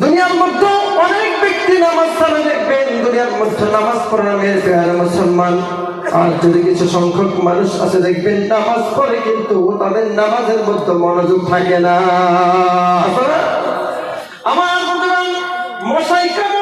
দুনিয়ার মধ্যে অনেক ব্যক্তি নামাজ ছাড়া দেখবেন। দুনিয়ার মধ্যে নামাজ পড়ে পেয়ারা মুসলমান। আর যদি কিছু সংখ্যক মানুষ আছে, দেখবেন নামাজ পড়ে কিন্তু তাদের নামাজের মধ্যে মনোযোগ থাকে না। আমার মশাই কামড়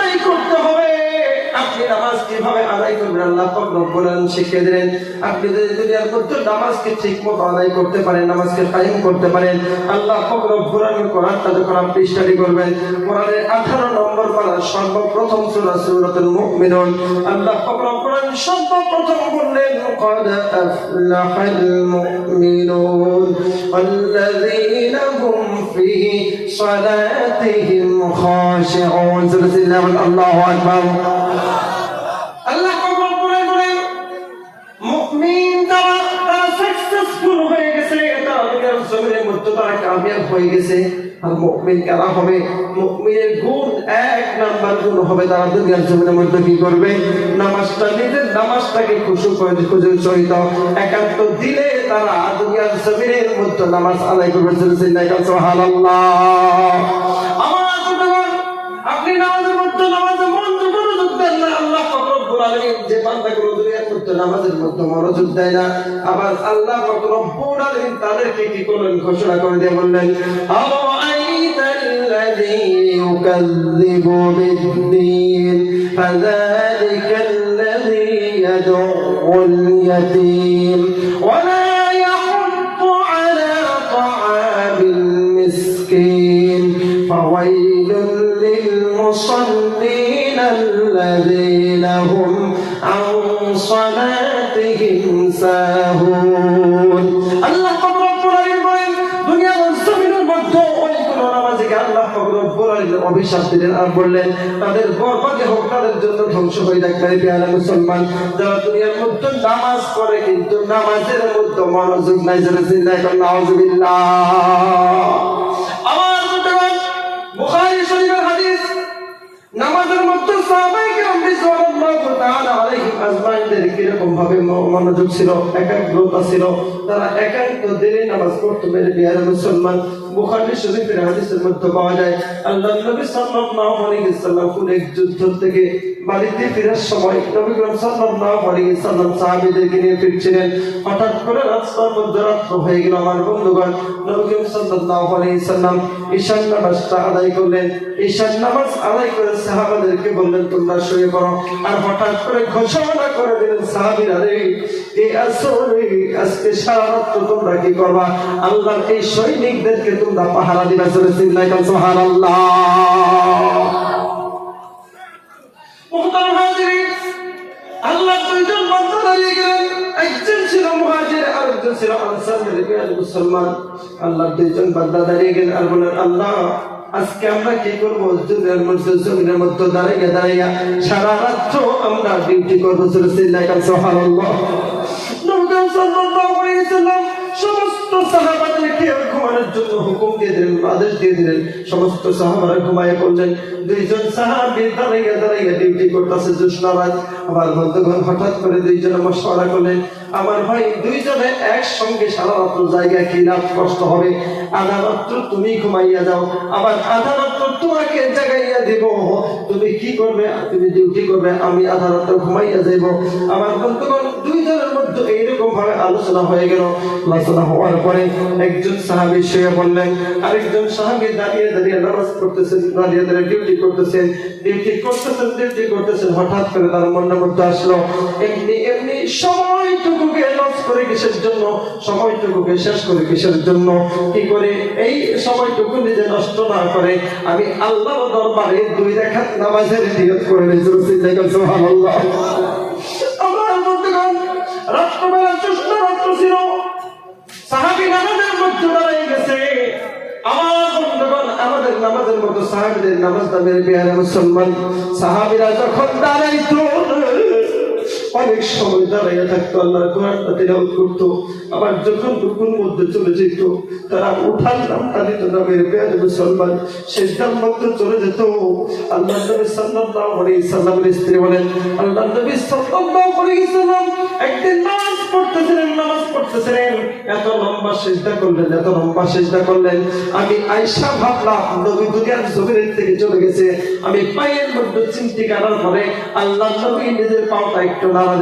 কিভাবে আদায় করবেন আল্লাহ পাক রব্বুল আলামিন শিখিয়ে দিলেন আপনি যদি দুনিয়ার মধ্যে নামাজকে ঠিক মতো আদায় করতে পারেন নামাজকে কায়েম করতে পারেন আল্লাহ পাক রব্বুল আলামিন কোরআনটা যখন আপনি স্টাডি করবেন কোরআনের 18 নম্বর পারা সর্বপ্রথম সূরা সূরাতুল মুমিনুন আল্লাহ পাক রব্বুল আলামিন সর্বপ্রথম বললেন قد أفلح المؤمنون والذين هم في صلاتهم خاشعون سورة الله الله أكبر আল্লাহ কবর করে বলেন মুমিন তারা সাকসেসফুল হয়ে গেছে তারা দুনিয়ার জমিনের মধ্যে তারা কামিয়াব হয়ে গেছে। আর মুমিন কারা হবে? মুমিনের গুণ এক, নাম্বার গুণ হবে তারা দুনিয়ার জমিনের মধ্যে কি করবে? নামাজটা নিজের নামাজটাকে খুশু করে খুঁজে সহিত একান্ত দিলে তারা দুনিয়ার জমিনের মধ্যে নামাজ আদায় করবে। আমার আপনি নামাজের আলামিন যে বান্দাগুলো দুনিয়ার মধ্যে নামাজের মধ্যে মনোযোগ দেয় না আবার আল্লাহ পাক রব্বুল আলামিন তাদেরকে কি করলেন ঘোষণা করে দিয়ে বললেন আরাআইতাল্লাযী ইউকাযযিবু বিদ্দীন ফাযালিকা الذي يدعو اليتيم ولا يحض অভিশাপ দিলেন আর বললেন, তাদের বরবাদে হোক, তাদের জন্য ধ্বংস হয়ে যাক মেরে পেয়ারা মুসলমান, যারা দুনিয়ার মধ্যে নামাজ পড়ে, কিন্তু নামাজের মধ্যে মনোযোগ নাই, যারা চিন্তা করেন নাউজুবিল্লাহ। মনোযোগ ছিল, একাগ্রতা ছিল, তারা একান্ত দিনে নামাজ পড়তো মেরে বিহারের মুসলমান। বুখারী শরীফের হাদিসের মধ্যে পাওয়া যায় আল্লাহ নবী সাল্লাল্লাহু আলাইহি ওয়াসাল্লাম কোন এক যুদ্ধ থেকে বাড়িতে ফেরার সময় নবী করিম সাল্লাল্লাহু আলাইহি ওয়াসাল্লাম সাহাবীদেরকে নিয়ে ফিরছিলেন। হঠাৎ করে রাস্তার মধ্যে রাত্র হয়ে গেল। আমার বন্ধুগণ, নবী করিম সাল্লাল্লাহু আলাইহি ওয়াসাল্লাম ঈশান নামাজটা আদায় করলেন। ঈশান নামাজ আদায় করে সাহাবাদেরকে বললেন, তোমরা শুয়ে পড়ো। আর হঠাৎ করে ঘোষণা করে দিলেন সাহাবীরা, রে এই আসরে, আজকে সারা রাত্র তোমরা কি করবা? আল্লাহর এই সৈনিকদেরকে তোমরা পাহারা দিবা চলে চিন্তায় কাল সুবহানাল্লাহ। মুহতারাম হাজিরিন, আল্লাহ দুইজন বান্দা দাঁড়িয়ে গেলেন। একজন ছিল মুহাজির আর একজন ছিল আনসার মেরে মুসলমান। আল্লাহ দুইজন বান্দা দাঁড়িয়ে গেলেন আর বললেন, আল্লাহ, আজকে আমরা কি করব? দুনিয়ার মধ্যে, জমিনের মধ্যে দাঁড়াইয়া দাঁড়াইয়া সারা রাত্র আমরা ডিউটি করব সুরসিল্লাহ কাল সুবহানাল্লাহ। নবী সাল্লাল্লাহু আলাইহি ওয়াসাল্লাম সমস্ত সাহাবাদেরকে ঘুমানোর জন্য হুকুম দিয়ে দিলেন, আদেশ দিয়ে দিলেন, সমস্ত সাহাবারা ঘুমায় পড়লেন। দুইজন সাহাবি দাঁড়াইয়া দাঁড়াইয়া ডিউটি করতেছে জুসনারাজ আমার বন্ধুগণ হঠাৎ করে দুইজনে মশলা করলেন আমার ভাই দুইজনে একসঙ্গে সারা রাত্র জায়গা কি রাত কষ্ট হবে? আধা তুমি ঘুমাইয়া যাও, আবার আধা তোমাকে জাগাইয়া দেব। তুমি কি করবে? তুমি ডিউটি করবে, আমি আধা ঘুমাইয়া যাইব। আমার বন্ধুগণ দুইজনের মধ্যে এইরকম ভাবে আলোচনা হয়ে গেল। আলোচনা হওয়ার পরে একজন সাহাবি শুয়ে বললেন আরেকজন সাহাবি দাঁড়িয়ে দাঁড়িয়ে নামাজ পড়তেছেন, দাঁড়িয়ে দাঁড়িয়ে ডিউটি করতেছেন। ডিউটি করতেছেন ডিউটি করতেছেন, হঠাৎ করে তার মনের মধ্যে আসলো, এমনি এমনি সময়টুকুকে লস করে কিসের জন্য? সময়টুকুকে শেষ করে কিসের জন্য? কি করে? এই সময়টুকু নিজে নষ্ট না করে আমি আল্লাহ দরবারে দুই রেখাত নামাজের করে আমার বন্ধুগণ, আমাদের নামাজের মতো সাহাবিদের নামাজ দামের বিহারে মুসলমান। সাহাবিরা যখন দাঁড়াইতো অনেক সময় দাঁড়াইয়া থাকতো, আল্লাহর কোরআনটা তেলাওয়াত করতো আবার যখন রুকুর মধ্যে চলে যেত, তারা উঠার নামটা দিত না মেরে পেয়ারে মুসলমান শেষদার মধ্যে চলে যেত। আল্লাহ নবী সাল্লাল্লাহু আলাইহি সাল্লামের স্ত্রী বলেন আল্লাহ নবী সাল্লাল্লাহু আলাইহি সাল্লাম একদিন নামাজ পড়তেছিলেন নামাজ পড়তেছিলেন। এত লম্বা সেজদা করলেন, এত লম্বা সেজদা করলেন। আমি আয়েশা ভাবলাম, নবী দুনিয়ার জমিনের থেকে চলে গেছে। আমি পায়ের মধ্যে চিমটি পরে আল্লাহ নবী নিজের পাওটা একটু নাড়া আমার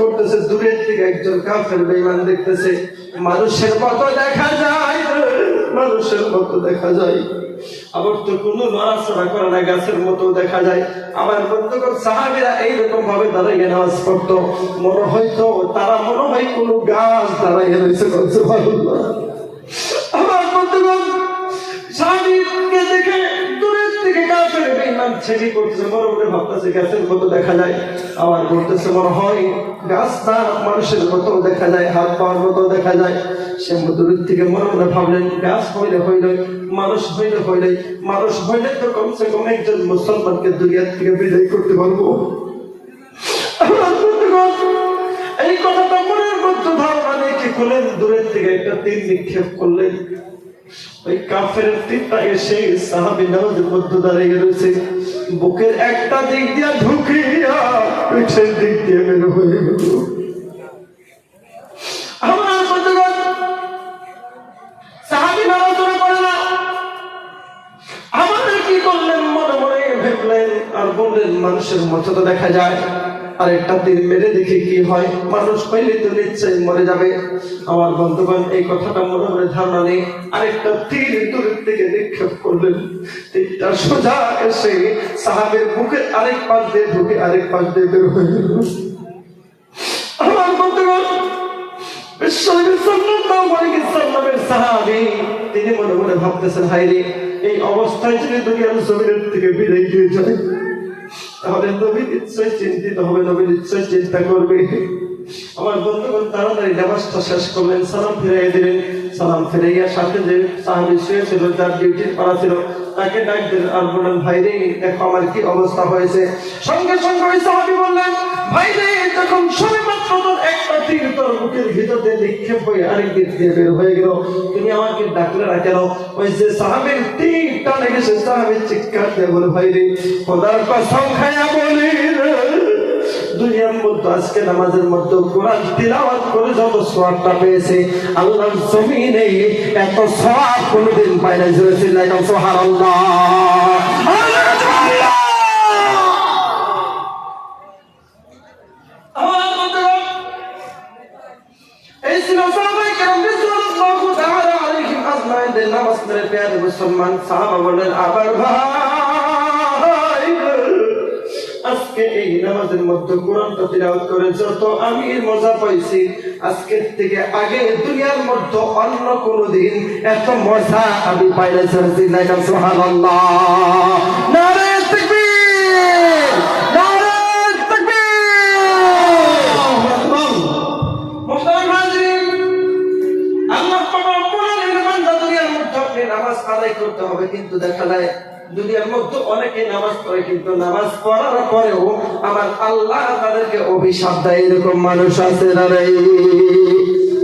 করতেছে দূরের থেকে একজন কাফের বেঈমান দেখতেছে, মানুষের মতো দেখা যায়, মানুষের মতো দেখা যায়। আবার তো কোনো নড়াচড়া করে না, গাছের মতো দেখা যায়। আমার বন্ধুগণ, সাহাবীরা এইরকম ভাবে দাঁড়িয়ে নামাজ পড়তো। মনে হয়তো, তারা মনে হয় কোনো গাছ দাঁড়াইয়ে রয়েছে, সুবহানাল্লাহ। দূরের গাছের মতো দেখা হয় গাছটা মানুষের মতো দেখা হাত পাওয়ার মতো দেখা সে দূরের থেকে মনে মনে ভাবলেন, গাছ হইলে হইলে মানুষ হইলে মানুষ তো কমসে কম একজন মুসলমানকে দুনিয়ার থেকে বিদায় করতে পারব। এই কথাটা করলেন দূরের থেকে একটা তীর নিক্ষেপ করলেন ওই কাফের তীরটা এসে সাহাবি নামাজের মধ্যে দাঁড়িয়ে রয়েছে। বুকের একটা দিক দিয়ে ঢুকিয়া পিঠের দিক দিয়ে বের হয়ে গেল। মনে মনে মানুষের মতো তো দেখা যায়। আর একটা তীর মেরে দেখি কি হয়। মানুষ পাইলে তো নিশ্চয়ই মরে যাবে। আমার বন্ধুগণ, এই কথাটা মনে মনে ধারণা নেই আরেকটা তীর দূরের থেকে নিক্ষেপ করলেন। তীরটা সোজা এসে সাহাবের বুকের আরেক পাশ দিয়ে ঢুকে আরেক পাশ দিয়ে বের হয়ে গেল। তিনি মনে মনে ভাবতেছেন, হায়রে, এই অবস্থায় যদি দুনিয়ার জমিনের থেকে বিদায় দিয়ে যায় তাহলে নবী নিশ্চয় চিন্তিত হবে নবী নিশ্চয় চিন্তা করবে। আমার বন্ধুগণ, তাড়াতাড়ি নামাজটা শেষ করলেন সালাম ফিরাইয়া দিলেন। সালাম ফিরাইয়া সাথে যে সাহাবি শুয়েছিল, যার ডিউটি করা ছিল, তাকে ডাক দিলেন, আর বললেন, ভাই রে, দেখো আমার কি অবস্থা হয়েছে। সঙ্গে সঙ্গে ওই সাহাবি বললেন, ভাই রে, যখন সবে মাত্র তোর একটা তীর তোর বুকের ভিতর নিক্ষেপ হয়ে আরেক দিক দিয়ে বের হয়ে গেল, তুমি আমাকে ডাকলে না কেন? ওই যে সাহাবের তীরটা লেগেছে সাহাবের চিৎকার দিয়ে বলে, ভাই রে, খোদার কসম খাইয়া বলি দুনিয়ার মধ্যে আজকে নামাজের মধ্যে কোরআন তিলাওয়াত করে যত সোয়াবটা পেয়েছে, আল্লাহর জমিনে এত সোয়াব কোনোদিন পায় না জোরে চিল্লাই দাও সুবহানাল্লাহ। এই ছিল আলাইহিম নামাজের নামাজ পড়ে মুসলমান সাহাবা বলেন আবার ভাই আজকে এই নামাজের মধ্যে কোরআনটা তিলাওয়াত করে যত আমি মজা পাইছি, আজকের থেকে আগে দুনিয়ার মধ্যে অন্য কোনো দিন এত মজা আমি পাই না সুবহানাল্লাহ নারে তাকবীর নারে তাকবীর মোহতারাম হাজরিন, আল্লাহ পাক রব্বুল আলামিনের বান্দা দুনিয়ার মধ্যে আপনি নামাজ আদায় করতে হবে কিন্তু দেখা যায়, দুনিয়ার মধ্যে অনেকে নামাজ পড়ে, কিন্তু নামাজ পড়ার পরেও আমার আল্লাহ তাদেরকে অভিশাপ দেয়, এরকম মানুষ আছে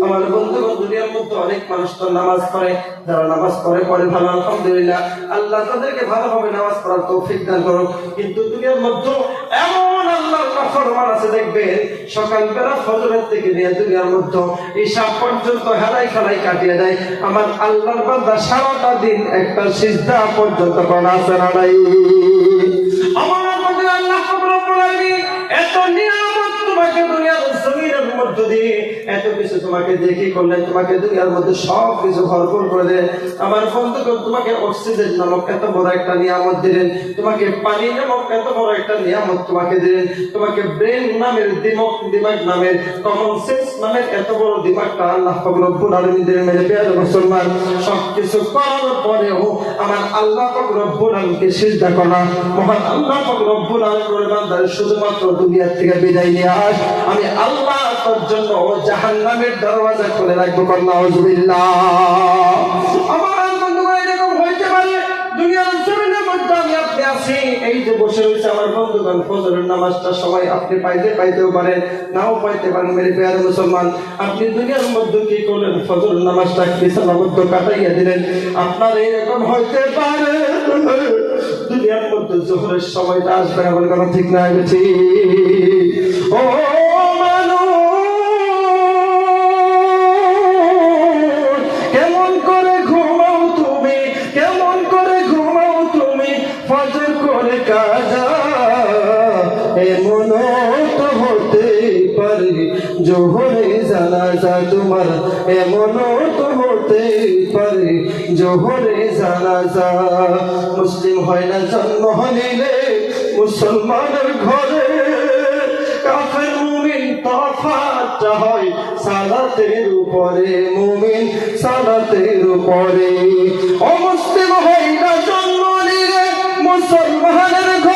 আমার বন্ধু বন্ধুগণ, দুনিয়ার মধ্যে অনেক মানুষ তো নামাজ পড়ে, যারা নামাজ পড়ে পড়ে ভালো, আলহামদুলিল্লাহ। আল্লাহ তাদেরকে ভালোভাবে নামাজ পড়ার তৌফিক দান করুক। কিন্তু দুনিয়ার মধ্যে এমন আছে দেখবেন থেকে নিয়ে দুনিয়ার মধ্যে পর্যন্ত হেলাই খেলাই কাটিয়ে দেয়। আমার আল্লাহর বান্দা সারাটা দিন একটা সিজদা পর্যন্ত করা আছে না নাই? তোমাকে দেখি করলেন তোমাকে দুনিয়ার মধ্যে সব কিছু ভরপুর করে দিলেন আমার বন্ধুগণ তোমাকে অক্সিজেন নামক এত বড় একটা নিয়ামত দিলেন। তোমাকে পানি নামক এত বড় একটা নিয়ামত তোমাকে দিলেন। তোমাকে ব্রেন নামের দিমাগ দিমাগ নামের কমন সেন্স নামের এত বড় দিমাগটা আল্লাহ রব্বুল আলামিন দিলেন, মেরে পেয়ারে মুসলমান। সব কিছু করার পরেও আমার আল্লাহ রব্বুল আলামিনকে সিজদা করা। মহান আল্লাহ রব্বুল আলামিনের বান্দার, শুধুমাত্র দুনিয়া থেকে বিদায় নিয়ে আস আমি আল্লাহ তোর জন্য জাহান্নামের জাহান্নামের দরওয়াজা খুলে রাখব কন্যা আমার হইতে পারে, দুনিয়ার এই যে আমার নামাজটা সবাই আপনি পাইতে পাইতেও পারেন, নাও পাইতে পারেন পেয়ার মুসলমান। আপনি দুনিয়ার কি করলেন? নামাজটা কাটাইয়া দিলেন। আপনার এরকম হইতে পারে, দুনিয়ার মধ্যে জোহরের সময়টা আসবে না বলে ঠিক বেশি ও মুসলিম হয় না, জন্ম হলিলে মুসলমানের ঘরে। কাফের মুমিন তফাতটা হয় সালাতের উপরে, মুমিন সালাতের উপরে। অমুসলিম হয় না, জন্ম নিলে মুসলমানের ঘরে।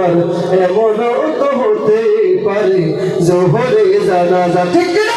তোমার এমন তো হতে পারে। জোহরে জানাজা ঠিক